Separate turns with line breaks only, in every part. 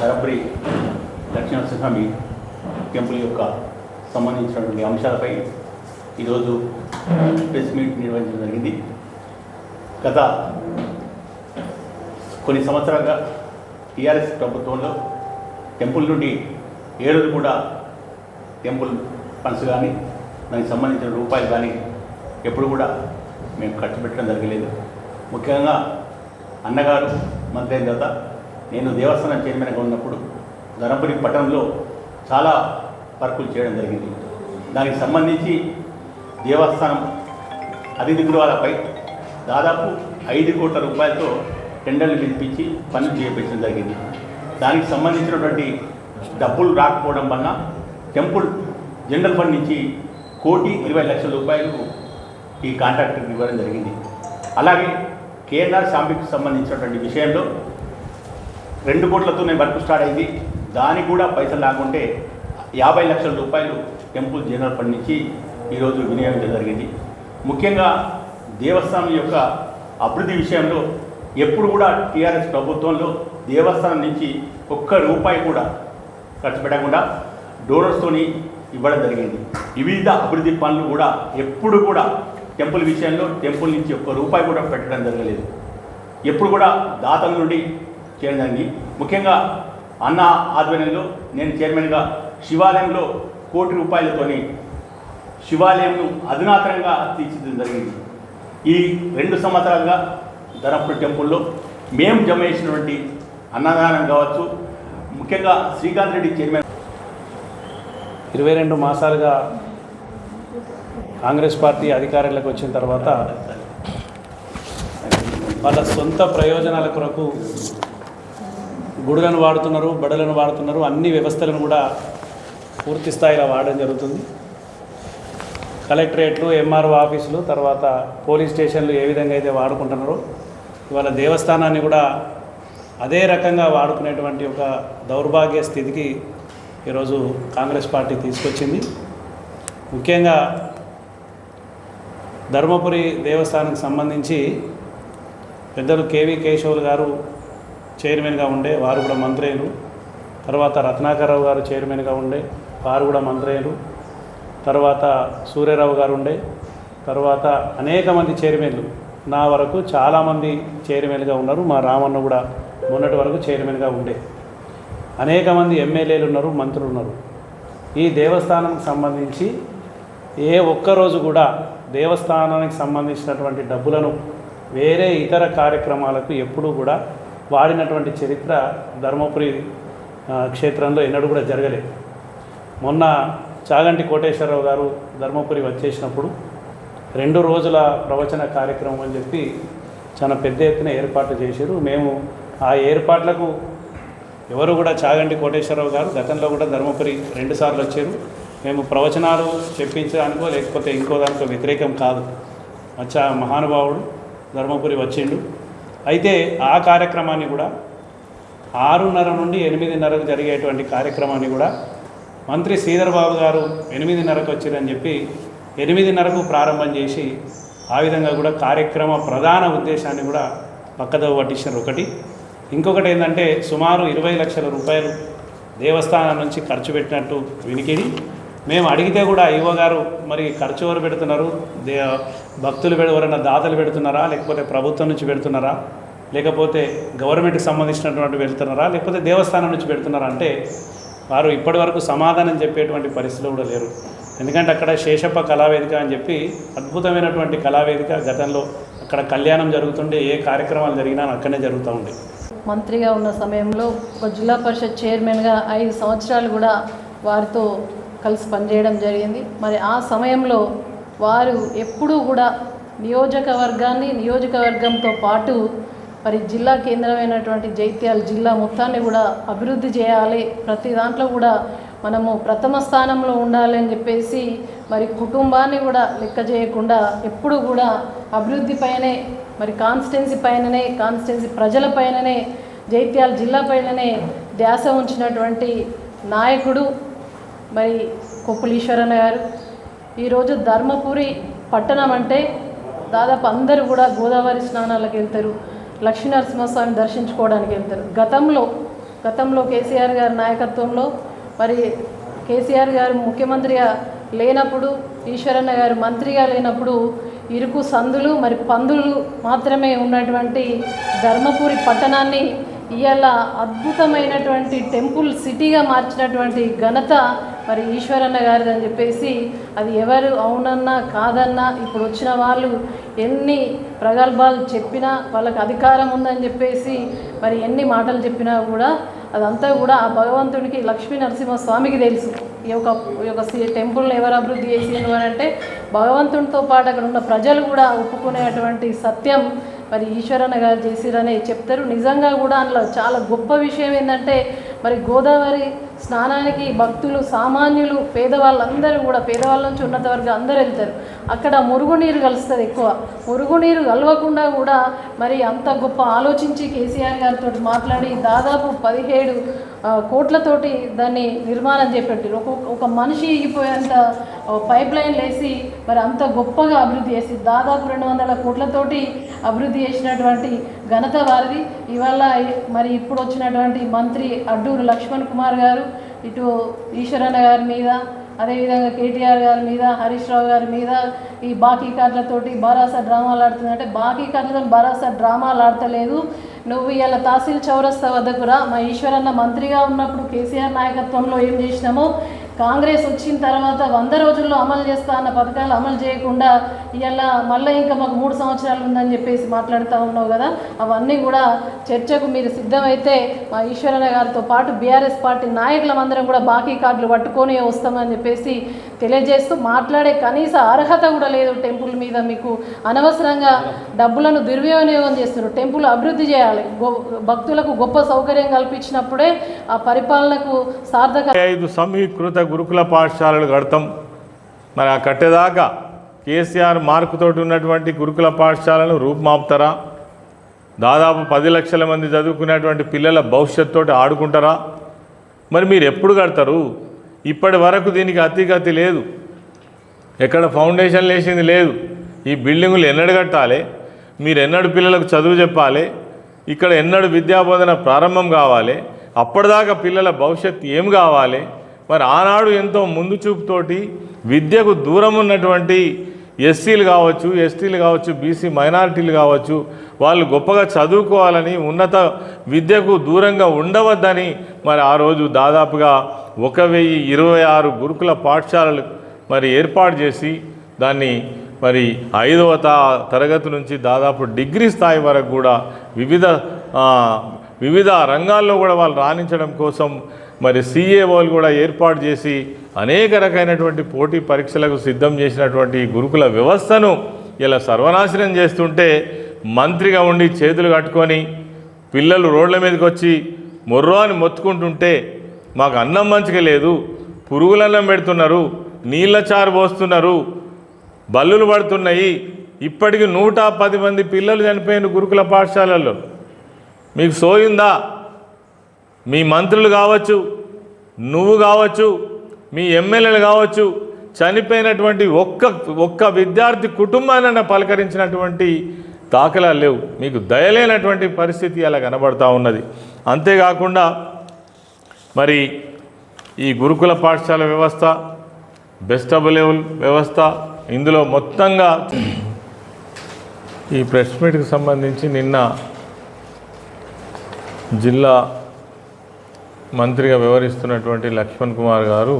ధరపురి దక్షిణస్వామి temple యొక్క సంబంధించినటువంటి అంశాలపై ఈరోజు ప్రెస్ మీట్ నిర్వహించడం జరిగింది. గత కొన్ని సంవత్సరాలుగా టీఆర్ఎస్ ప్రభుత్వంలో టెంపుల్ నుండి ఏడు కూడా టెంపుల్ ఫండ్స్ కానీ దానికి సంబంధించిన రూపాయలు కానీ ఎప్పుడు కూడా మేము ఖర్చు పెట్టడం జరగలేదు. ముఖ్యంగా అన్నగారు మంత్రి అయిన తర్వాత నేను దేవస్థానం చైర్మన్గా ఉన్నప్పుడు ధర్మపురి పట్టణంలో చాలా వర్కులు చేయడం జరిగింది. దానికి సంబంధించి దేవస్థానం అతిథి గృహాలపై దాదాపు ఐదు కోట్ల రూపాయలతో టెండర్లు పిలిపించి పనులు చేయించడం జరిగింది. దానికి సంబంధించినటువంటి డబ్బులు రాకపోవడం వలన టెంపుల్ జనరల్ ఫండ్ నుంచి కోటి ఇరవై లక్షల రూపాయలు ఈ కాంట్రాక్టర్కి ఇవ్వడం జరిగింది. అలాగే కేఎన్ఆర్ షాంపికి సంబంధించినటువంటి విషయంలో రెండు కోట్లతోనే వర్క్ స్టార్ట్ అయింది. దానికి కూడా పైసలు లేకుంటే యాభై లక్షల రూపాయలు టెంపుల్ జనరల్ ఫండ్ నుంచి ఈరోజు వినియోగించడం జరిగింది. ముఖ్యంగా దేవస్థానం యొక్క అభివృద్ధి విషయంలో ఎప్పుడు కూడా టీఆర్ఎస్ ప్రభుత్వంలో దేవస్థానం నుంచి ఒక్క రూపాయి కూడా ఖర్చు పెట్టకుండా డోనర్స్తోని ఇవ్వడం జరిగింది. వివిధ అభివృద్ధి పనులు కూడా ఎప్పుడు కూడా టెంపుల్ విషయంలో టెంపుల్ నుంచి ఒక్క రూపాయి కూడా పెట్టడం జరగలేదు. ఎప్పుడు కూడా దాతల నుండి చేయడం జరిగింది ముఖ్యంగా అన్న ఆధ్వర్యంలో నేను చైర్మన్గా శివాలయంలో కోటి రూపాయలతోని శివాలయంను అధునాతనంగా తీర్చిదిద్దడం జరిగింది. ఈ రెండు సంవత్సరాలుగా ధరపురి టెంపుల్లో మేము జమ చేసినటువంటి అన్నదానం కావచ్చు ముఖ్యంగా శ్రీకాంత్ రెడ్డి చైర్మన్.
ఇరవై రెండు మాసాలుగా కాంగ్రెస్ పార్టీ అధికారంలోకి వచ్చిన తర్వాత వాళ్ళ సొంత ప్రయోజనాల కొరకు గుడులను వాడుతున్నారు బడలను వాడుతున్నారు అన్ని వ్యవస్థలను కూడా పూర్తి స్థాయిలో వాడడం జరుగుతుంది. కలెక్టరేట్లు ఎంఆర్ఓ ఆఫీసులు తర్వాత పోలీస్ స్టేషన్లు ఏ విధంగా అయితే వాడుకుంటున్నారో ఇవాళ దేవస్థానాన్ని కూడా అదే రకంగా వాడుకునేటువంటి ఒక దౌర్భాగ్య స్థితికి ఈరోజు కాంగ్రెస్ పార్టీ తీసుకొచ్చింది. ముఖ్యంగా ధర్మపురి దేవస్థానానికి సంబంధించి పెద్దలు కేవీ కేశవులు గారు చైర్మన్గా ఉండే వారు కూడా మంత్రులు. తర్వాత రత్నాకరరావు గారు చైర్మన్గా ఉండే వారు కూడా మంత్రులు. తర్వాత సూర్యరావు గారు ఉండే తర్వాత అనేక మంది చైర్మన్లు. నా వరకు చాలామంది చైర్మన్గా ఉన్నారు. మా రామన్న కూడా మొన్నటి వరకు చైర్మన్గా ఉండే. అనేక మంది ఎమ్మెల్యేలు ఉన్నారు మంత్రులు ఉన్నారు. ఈ దేవస్థానానికి సంబంధించి ఏ ఒక్కరోజు కూడా దేవస్థానానికి సంబంధించినటువంటి డబ్బులను వేరే ఇతర కార్యక్రమాలకు ఎప్పుడూ కూడా వాడినటువంటి చరిత్ర ధర్మపురి క్షేత్రంలో ఎన్నడూ కూడా జరగలేదు. మొన్న చాగంటి కోటేశ్వరరావు గారు ధర్మపురి వచ్చేసినప్పుడు రెండు రోజుల ప్రవచన కార్యక్రమం అని చెప్పి చాలా పెద్ద ఎత్తున ఏర్పాట్లు చేశారు. మేము ఆ ఏర్పాట్లకు ఎవరు కూడా చాగంటి కోటేశ్వరరావు గారు గతంలో కూడా ధర్మపురి రెండుసార్లు వచ్చారు. మేము ప్రవచనాలు చెప్పించడానికో లేకపోతే ఇంకో దానికో వ్యతిరేకం కాదు. వచ్చా మహానుభావుడు ధర్మపురి వచ్చిండు. అయితే ఆ కార్యక్రమాన్ని కూడా ఆరున్నర నుండి ఎనిమిదిన్నరకు జరిగేటువంటి కార్యక్రమాన్ని కూడా మంత్రి శ్రీధర్ బాబు గారు ఎనిమిదిన్నరకు వచ్చిందని చెప్పి ఎనిమిదిన్నరకు ప్రారంభం చేసి ఆ విధంగా కూడా కార్యక్రమ ప్రధాన ఉద్దేశాన్ని కూడా పక్కదవ పట్టించారు ఒకటి ఇంకొకటి ఏంటంటే సుమారు ఇరవై లక్షల రూపాయలు దేవస్థానం నుంచి ఖర్చు పెట్టినట్టు వినికిడి. మేము అడిగితే కూడా అయ్యో గారు మరి ఖర్చు ఎవరు పెడుతున్నారు? దే భక్తులు ఎవరైనా దాతలు పెడుతున్నారా? లేకపోతే ప్రభుత్వం నుంచి పెడుతున్నారా? లేకపోతే గవర్నమెంట్కి సంబంధించినటువంటి వెళ్తున్నారా లేకపోతే దేవస్థానం నుంచి పెడుతున్నారా? అంటే వారు ఇప్పటి వరకు సమాధానం చెప్పేటువంటి పరిస్థితులు కూడా లేరు. ఎందుకంటే అక్కడ శేషప్ప కళావేదిక అని చెప్పి అద్భుతమైనటువంటి కళావేదిక గతంలో అక్కడ కళ్యాణం జరుగుతుండే ఏ కార్యక్రమాలు జరిగినా అక్కడనే జరుగుతూ ఉండే.
మంత్రిగా ఉన్న సమయంలో ఒక జిల్లా పరిషత్ చైర్మన్గా ఐదు సంవత్సరాలు కూడా వారితో కలిసి పనిచేయడం జరిగింది. మరి ఆ సమయంలో వారు ఎప్పుడూ కూడా నియోజకవర్గాన్ని నియోజకవర్గంతో పాటు మరి జిల్లా కేంద్రమైనటువంటి జైత్యాల జిల్లా మొత్తాన్ని కూడా అభివృద్ధి చేయాలి. ప్రతి దాంట్లో కూడా మనము ప్రథమ స్థానంలో ఉండాలి అని చెప్పేసి మరి కుటుంబాన్ని కూడా లెక్క చేయకుండా ఎప్పుడు కూడా అభివృద్ధి పైనే మరి కాన్స్టిట్యున్సీ పైననే కాన్స్టిట్యున్సీ ప్రజల పైననే జైత్యాల జిల్లా పైననే ధ్యాస ఉంచినటువంటి నాయకుడు మరి కొప్పులీశ్వరన్న గారు. ఈరోజు ధర్మపురి పట్టణం అంటే దాదాపు అందరూ కూడా గోదావరి స్నానాలకు వెళ్తారు లక్ష్మీనరసింహస్వామిని దర్శించుకోవడానికి వెళ్తారు. గతంలో గతంలో కేసీఆర్ గారి నాయకత్వంలో మరి కేసీఆర్ గారు ముఖ్యమంత్రిగా లేనప్పుడు ఈశ్వరన్న గారు మంత్రిగా లేనప్పుడు ఇరుకు సందులు మరి పందులు మాత్రమే ఉన్నటువంటి ధర్మపురి పట్టణాన్ని ఇవాళ అద్భుతమైనటువంటి టెంపుల్ సిటీగా మార్చినటువంటి ఘనత మరి ఈశ్వరన్న గారిది అని చెప్పేసి అది ఎవరు అవునన్నా కాదన్నా ఇప్పుడు వచ్చిన వాళ్ళు ఎన్ని ప్రగల్భాలు చెప్పినా వాళ్ళకి అధికారం ఉందని చెప్పేసి మరి ఎన్ని మాటలు చెప్పినా కూడా అదంతా కూడా ఆ భగవంతుడికి లక్ష్మీ నరసింహస్వామికి తెలుసు. ఈ యొక్క ఈ యొక్క టెంపుల్ని ఎవరు అభివృద్ధి చేసిండు అని అంటే భగవంతునితో పాటు అక్కడ ఉన్న ప్రజలు కూడా ఒప్పుకునేటువంటి సత్యం మరి ఈశ్వరన్న గారు చేసిరని చెప్తారు. నిజంగా కూడా అందులో చాలా గొప్ప విషయం ఏంటంటే మరి గోదావరి స్నానానికి భక్తులు సామాన్యులు పేదవాళ్ళందరూ కూడా పేదవాళ్ళ నుంచి ఉన్నత వరకు అందరూ వెళ్తారు. అక్కడ మురుగునీరు కలుస్తుంది ఎక్కువ. మురుగునీరు కలవకుండా కూడా మరి అంత గొప్ప ఆలోచించి కేసీఆర్ గారితో మాట్లాడి దాదాపు పదిహేడు కోట్లతోటి దాన్ని నిర్మాణం చేపట్టారు ఒక ఒక మనిషి ఇగిపోయేంత పైప్ లైన్ వేసి మరి అంత గొప్పగా అభివృద్ధి చేసి దాదాపు రెండు వందల కోట్లతోటి అభివృద్ధి చేసినటువంటి ఘనత వారిది. ఇవాళ మరి ఇప్పుడు వచ్చినటువంటి మంత్రి అడ్డూరు లక్ష్మణ్ కుమార్ గారు ఇటు ఈశ్వరన్న గారి మీద అదేవిధంగా కేటీఆర్ గారి మీద హరీష్ రావు గారి మీద ఈ బాకీ కార్డులతోటి బారాసా డ్రామాలు ఆడుతుందంటే బాకీ కార్డులతో బారాసా డ్రామాలు ఆడతలేదు. నువ్వు ఇలా తహసీల్ చౌరస్తా వద్దకు రా. మా ఈశ్వరన్న మంత్రిగా ఉన్నప్పుడు కేసీఆర్ నాయకత్వంలో ఏం చేసినామో కాంగ్రెస్ వచ్చిన తర్వాత వంద రోజుల్లో అమలు చేస్తా అన్న పథకాలు అమలు చేయకుండా ఇలా మళ్ళీ ఇంకా మాకు మూడు సంవత్సరాలు ఉందని చెప్పేసి మాట్లాడుతూ ఉన్నావు కదా అవన్నీ కూడా చర్చకు మీరు సిద్ధమైతే మా ఈశ్వరన్న గారితో పాటు బీఆర్ఎస్ పార్టీ నాయకులమందరం కూడా బాకీ కార్డులు పట్టుకొని వస్తామని చెప్పేసి తెలియజేస్తూ మాట్లాడే కనీస అర్హత కూడా లేదు టెంపుల్ మీద మీకు. అనవసరంగా డబ్బులను దుర్వినియోగం చేస్తున్నారు. టెంపుల్ అభివృద్ధి చేయాలి. గొ భక్తులకు గొప్ప సౌకర్యం కల్పించినప్పుడే ఆ పరిపాలనకు సార్థక
ఐదు సమీకృత గురుకుల పాఠశాలలు కడతాం. మరి ఆ కట్టేదాకా కేసీఆర్ మార్కుతోటి ఉన్నటువంటి గురుకుల పాఠశాలను రూపుమాపుతారా? దాదాపు పది లక్షల మంది చదువుకునేటువంటి పిల్లల భవిష్యత్తుతో ఆడుకుంటారా? మరి మీరు ఎప్పుడు కడతారు? ఇప్పటి వరకు దీనికి అతిగతి లేదు. ఎక్కడ ఫౌండేషన్ లేచింది లేదు. ఈ బిల్డింగులు ఎన్నడు కట్టాలి మీరు ఎన్నడు పిల్లలకు చదువు చెప్పాలి ఇక్కడ ఎన్నడు విద్యాబోధన ప్రారంభం కావాలి అప్పటిదాకా పిల్లల భవిష్యత్తు ఏం కావాలి మరి ఆనాడు ఎంతో ముందు చూపుతోటి విద్యకు దూరం ఉన్నటువంటి ఎస్సీలు కావచ్చు ఎస్టీలు కావచ్చు బీసీ మైనారిటీలు కావచ్చు వాళ్ళు గొప్పగా చదువుకోవాలని ఉన్నత విద్యకు దూరంగా ఉండవద్దని మరి ఆ రోజు దాదాపుగా ఒక వెయ్యి ఇరవై ఆరు గురుకుల పాఠశాలలు మరి ఏర్పాటు చేసి దాన్ని మరి ఐదవ తరగతి నుంచి దాదాపు డిగ్రీ స్థాయి వరకు కూడా వివిధ వివిధ రంగాల్లో కూడా వాళ్ళు రాణించడం కోసం మరి సిఏఓలు కూడా ఏర్పాటు చేసి అనేక రకమైనటువంటి పోటీ పరీక్షలకు సిద్ధం చేసినటువంటి గురుకుల వ్యవస్థను ఇలా సర్వనాశనం చేస్తుంటే మంత్రిగా ఉండి చేతులు కట్టుకొని పిల్లలు రోడ్ల మీదకి వచ్చి మొర్రో మొత్తుకుంటుంటే మాకు అన్నం మంచిగా లేదు పురుగులన్నం పెడుతున్నారు నీళ్ళ చారు పోస్తున్నారు బల్లులు పడుతున్నాయి. ఇప్పటికి నూట పది మంది పిల్లలు చనిపోయిన గురుకుల పాఠశాలల్లో. మీకు సోయిందా మీ మంత్రులు కావచ్చు నువ్వు కావచ్చు మీ ఎమ్మెల్యేలు కావచ్చు చనిపోయినటువంటి ఒక్క ఒక్క విద్యార్థి కుటుంబాన్ని పలకరించినటువంటి దాఖలాలు లేవు. మీకు దయలేనటువంటి పరిస్థితి అలా కనబడతా ఉన్నది. అంతేకాకుండా మరి ఈ గురుకుల పాఠశాల వ్యవస్థ బెస్ట్ అవైలబుల్ వ్యవస్థ ఇందులో మొత్తంగా ఈ ప్రెస్ మీట్కి సంబంధించి నిన్న జిల్లా మంత్రిగా వ్యవహరిస్తున్నటువంటి లక్ష్మణ్ కుమార్ గారు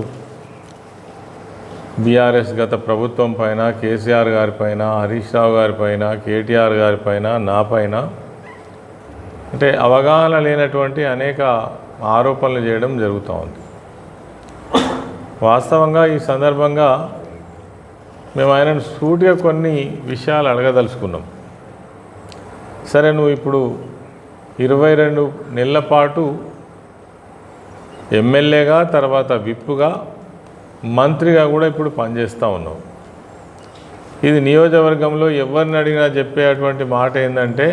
బీఆర్ఎస్ గత ప్రభుత్వం పైన కేసీఆర్ గారి పైన హరీష్ రావు గారి పైన కేటీఆర్ గారి పైన నా పైన అంటే అవగాహన లేనటువంటి అనేక ఆరోపణలు చేయడం జరుగుతూ ఉంది. వాస్తవంగా ఈ సందర్భంగా మేము ఆయనను సూటిగా కొన్ని విషయాలు అడగదలుచుకున్నాం. సరే నువ్వు ఇప్పుడు ఇరవై రెండు నెలల పాటు ఎమ్మెల్యేగా తర్వాత విప్పుగా మంత్రిగా కూడా ఇప్పుడు పనిచేస్తూ ఉన్నావు ఇది నియోజకవర్గంలో ఎవరిని అడిగినా చెప్పేటువంటి మాట ఏంటంటే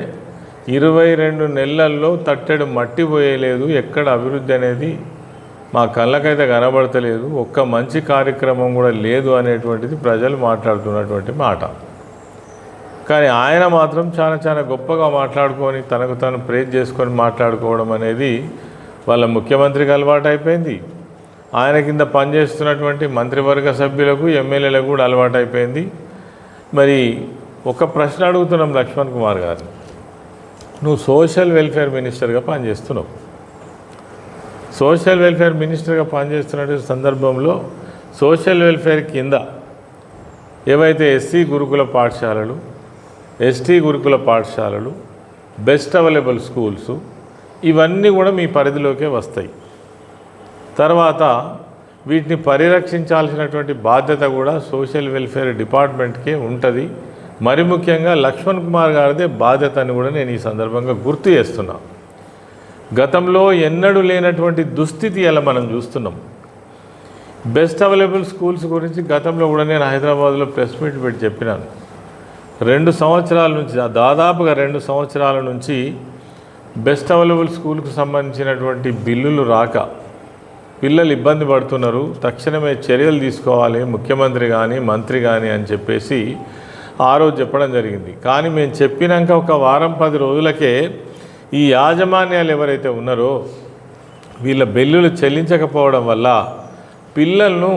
ఇరవై రెండు నెలల్లో తట్టెడు మట్టి పోయలేదు ఎక్కడ అభివృద్ధి అనేది మా కళ్ళకైతే కనబడతలేదు ఒక్క మంచి కార్యక్రమం కూడా లేదు అనేటువంటిది ప్రజలు మాట్లాడుతున్నటువంటి మాట. కానీ ఆయన మాత్రం చాలా చాలా గొప్పగా మాట్లాడుకొని తనకు తను ప్రేజ్ చేసుకొని మాట్లాడుకోవడం అనేది వాళ్ళ ముఖ్యమంత్రికి అలవాటు అయిపోయింది. ఆయన కింద పనిచేస్తున్నటువంటి మంత్రివర్గ సభ్యులకు ఎమ్మెల్యేలకు కూడా అలవాటు అయిపోయింది. మరి ఒక ప్రశ్న అడుగుతున్నాం లక్ష్మణ్ కుమార్ గారు నువ్వు సోషల్ వెల్ఫేర్ మినిస్టర్గా పనిచేస్తున్నావు. సోషల్ వెల్ఫేర్ మినిస్టర్గా పనిచేస్తున్న సందర్భంలో సోషల్ వెల్ఫేర్ కింద ఏవైతే ఎస్సీ గురుకుల పాఠశాలలు ఎస్టీ గురుకుల పాఠశాలలు బెస్ట్ అవైలబుల్ స్కూల్స్ ఇవన్నీ కూడా మీ పరిధిలోకే వస్తాయి. తర్వాత వీటిని పరిరక్షించాల్సినటువంటి బాధ్యత కూడా సోషల్ వెల్ఫేర్ డిపార్ట్మెంట్కే ఉంటుంది. మరి ముఖ్యంగా లక్ష్మణ్ కుమార్ గారిదే బాధ్యత అని కూడా నేను ఈ సందర్భంగా గుర్తు చేస్తున్నా. గతంలో ఎన్నడూ లేనటువంటి దుస్థితి ఎలా మనం చూస్తున్నాం? బెస్ట్ అవైలబుల్ స్కూల్స్ గురించి గతంలో కూడా నేను హైదరాబాద్లో ప్రెస్ మీట్ పెట్టి చెప్పినాను. రెండు సంవత్సరాల నుంచి దాదాపుగా రెండు సంవత్సరాల నుంచి బెస్ట్ అవైలబుల్ స్కూల్కు సంబంధించినటువంటి బిల్లులు రాక పిల్లలు ఇబ్బంది పడుతున్నారు తక్షణమే చర్యలు తీసుకోవాలి ముఖ్యమంత్రి కానీ మంత్రి కానీ అని చెప్పేసి ఆ రోజు చెప్పడం జరిగింది. కానీ మేము చెప్పినాక ఒక వారం పది రోజులకే ఈ యాజమాన్యాలు ఎవరైతే ఉన్నారో వీళ్ళ బిల్లులు చెల్లించకపోవడం వల్ల పిల్లలను